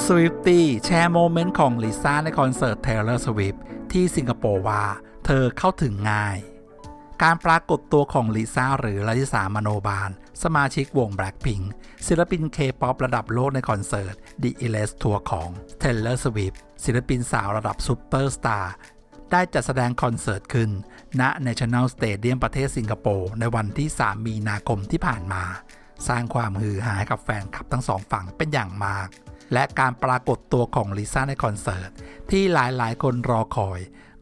Swifty แชร์โมเมนต์ของลิซ่าในคอนเสิร์ต Taylor Swift ที่สิงคโปร์ว่า เธอเข้าถึงง่าย การปรากฏตัวของลิซ่าหรือลาลิสามโนบาล สมาชิกวง Blackpink ศิลปินเคป๊อประดับโลกในคอนเสิร์ต The e l e s Tour ของ Taylor Swift ศิลปินสาวระดับซูเปอร์สตาร์ได้จัดแสดงคอนเสิร์ตขึ้น ณ National Stadium ประเทศสิงคโปร์ในวันที่ 3 มีนาคมที่ผ่านมา สร้างความฮือฮาให้กับแฟนคลับทั้งสองฝั่งเป็นอย่างมาก และการปรากฏตัวของลิซ่าในคอนเสิร์ต ที่หลายๆ คนรอคอย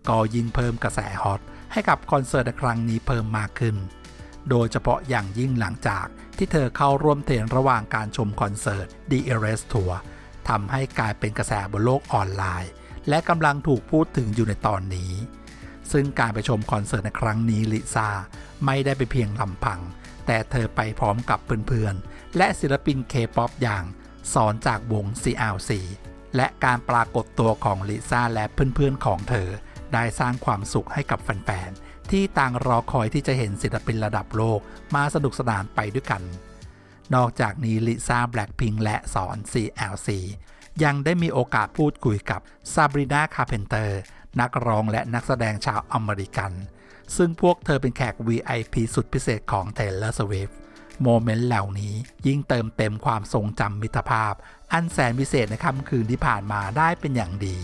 ก็ยิ่งเพิ่มกระแสฮอตให้กับคอนเสิร์ตในครั้งนี้เพิ่มมากขึ้น โดยเฉพาะอย่างยิ่งหลังจากที่เธอเข้าร่วมเทรนระหว่างการชมคอนเสิร์ต The e r a s Tour ทำให้กลายเป็นกระแสบนโลกออนไลน์ และกำลังถูกพูดถึงอยู่ในตอนนี้ ซึ่งการไปชมคอนเสิร์ตในครั้งนี้ลิซ่าไม่ได้ไปเพียงลำพัง แต่เธอไปพร้อมกับเพื่อนๆและศิลปินเคป๊อปอย่าง สอนจากวง CLC และการปรากฏตัวของลิซ่าและเพื่อนๆของเธอ ได้สร้างความสุขให้กับแฟนๆ ที่ต่างรอคอยที่จะเห็นศิลปินระดับโลกมาสนุกสนานไปด้วยกัน นอกจากนี้ลิซ่าแบล็ p พิงและสอน CLC ยังได้มีโอกาสพูดคุยกับซาบรีนาคาเพนเตอร์นักร้องและนักแสดงชาวอเมริกัน ซึ่งพวกเธอเป็นแขก VIP สุดพิเศษของ Taylor Swift โมเมนต์เหล่านี้ยิ่งเติมเต็มความทรงจำมิตรภาพ อันแสนพิเศษในค่ำคืนที่ผ่านมาได้เป็นอย่างดี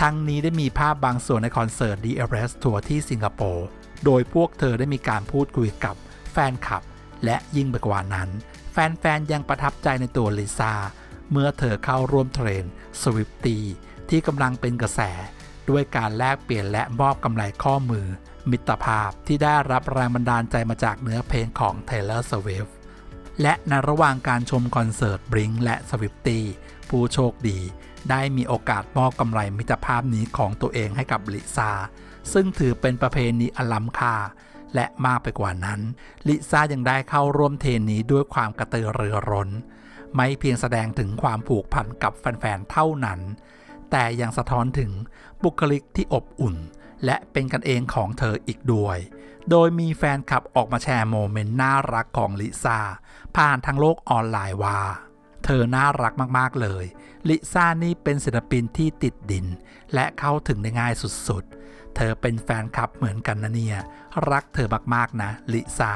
ทั้งนี้ได้มีภาพบางส่วนในคอนเสิร์ต The Eras Tour ที่สิงคโปร์โดยพวกเธอได้มีการพูดคุยกับแฟนคลับ และยิ่งไปกว่านั้น แฟนๆ ยังประทับใจในตัวลิซ่าเมื่อเธอเข้าร่วมเทรน Swifty ที่กำลังเป็นกระแส ด้วยการแลกเปลี่ยนและมอบกำไรข้อมือ มิตรภาพที่ได้รับแรงบันดาลใจมาจากเนื้อเพลงของ Taylor Swift และในระหว่างการชมคอนเสิร์ต Blink และ Swifty ผู้โชคดี ได้มีโอกาสมอบกำไรมิตรภาพนี้ของตัวเองให้กับลิซ่าซึ่งถือเป็นประเพณีอล้ำค่าและมากไปกว่านั้น ลิซ่ายังได้เข้าร่วมเทนนี้ด้วยความกระตือรือร้น ไม่เพียงแสดงถึงความผูกพันกับแฟนๆ เท่านั้น แต่ยังสะท้อนถึงบุคลิกที่อบอุ่น และเป็นกันเองของเธออีกด้วย โดยมีแฟนคลับออกมาแชร์โมเมนต์น่ารักของลิซ่าผ่านทางโลกออนไลน์ว่า เธอน่ารักมากๆเลย ลิซ่านี่เป็นศิลปินที่ติดดิน และเข้าถึงได้ง่ายสุดๆ เธอเป็นแฟนคลับเหมือนกันนะเนี่ย รักเธอมากๆนะลิซ่า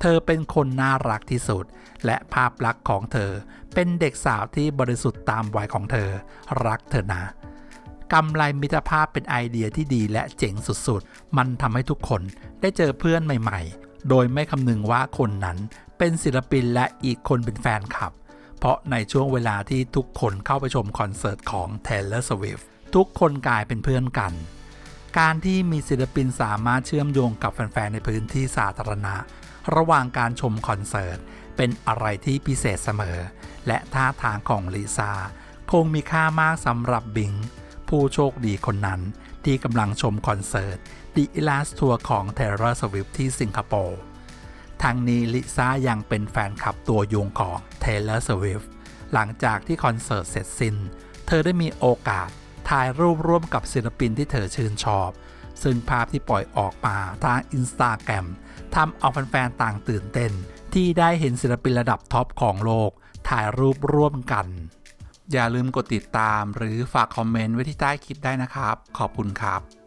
เธอเป็นคนน่ารักที่สุด และภาพลักษณ์ของเธอ เป็นเด็กสาวที่บริสุทธิ์ตามวัยของเธอ รักเธอนะกำไรมิตรภาพเป็นไอเดียที่ดีและเจ๋งสุดๆ มันทำให้ทุกคนได้เจอเพื่อนใหม่ๆ โดยไม่คำนึงว่าคนนั้นเป็นศิลปินและอีกคนเป็นแฟนคลับ เพราะในช่วงเวลาที่ทุกคนเข้าไปชมคอนเสิร์ตของ Taylor Swift ทุกคนกลายเป็นเพื่อนกัน การที่มีศิลปินสามารถเชื่อมโยงกับแฟนๆ ในพื้นที่สาธารณะ ระหว่างการชมคอนเสิร์ต เป็นอะไรที่พิเศษเสมอ และท่าทางของลิซาคงมีค่ามากสำหรับบิง ผู้โชคดีคนนั้นที่กำลังชมคอนเสิร์ต The Last Tour ของ Taylor Swift ที่สิงคโปร์ทางนี้ลิซ่ายังเป็นแฟนคลับตัวยงของ Taylor Swift หลังจากที่คอนเสิร์ตเสร็จสิ้น เธอได้มีโอกาสถ่ายรูปร่วมกับศิลปินที่เธอชื่นชอบ ซึ่งภาพที่ปล่อยออกมาทางอินสตาแกรมทำเอาแฟนๆต่างตื่นเต้น ที่ได้เห็นศิลปินระดับท็อปของโลก ถ่ายรูปร่วมกัน อย่าลืมกดติดตามหรือฝากคอมเมนต์ไว้ที่ใต้คลิปได้นะครับ ขอบคุณครับ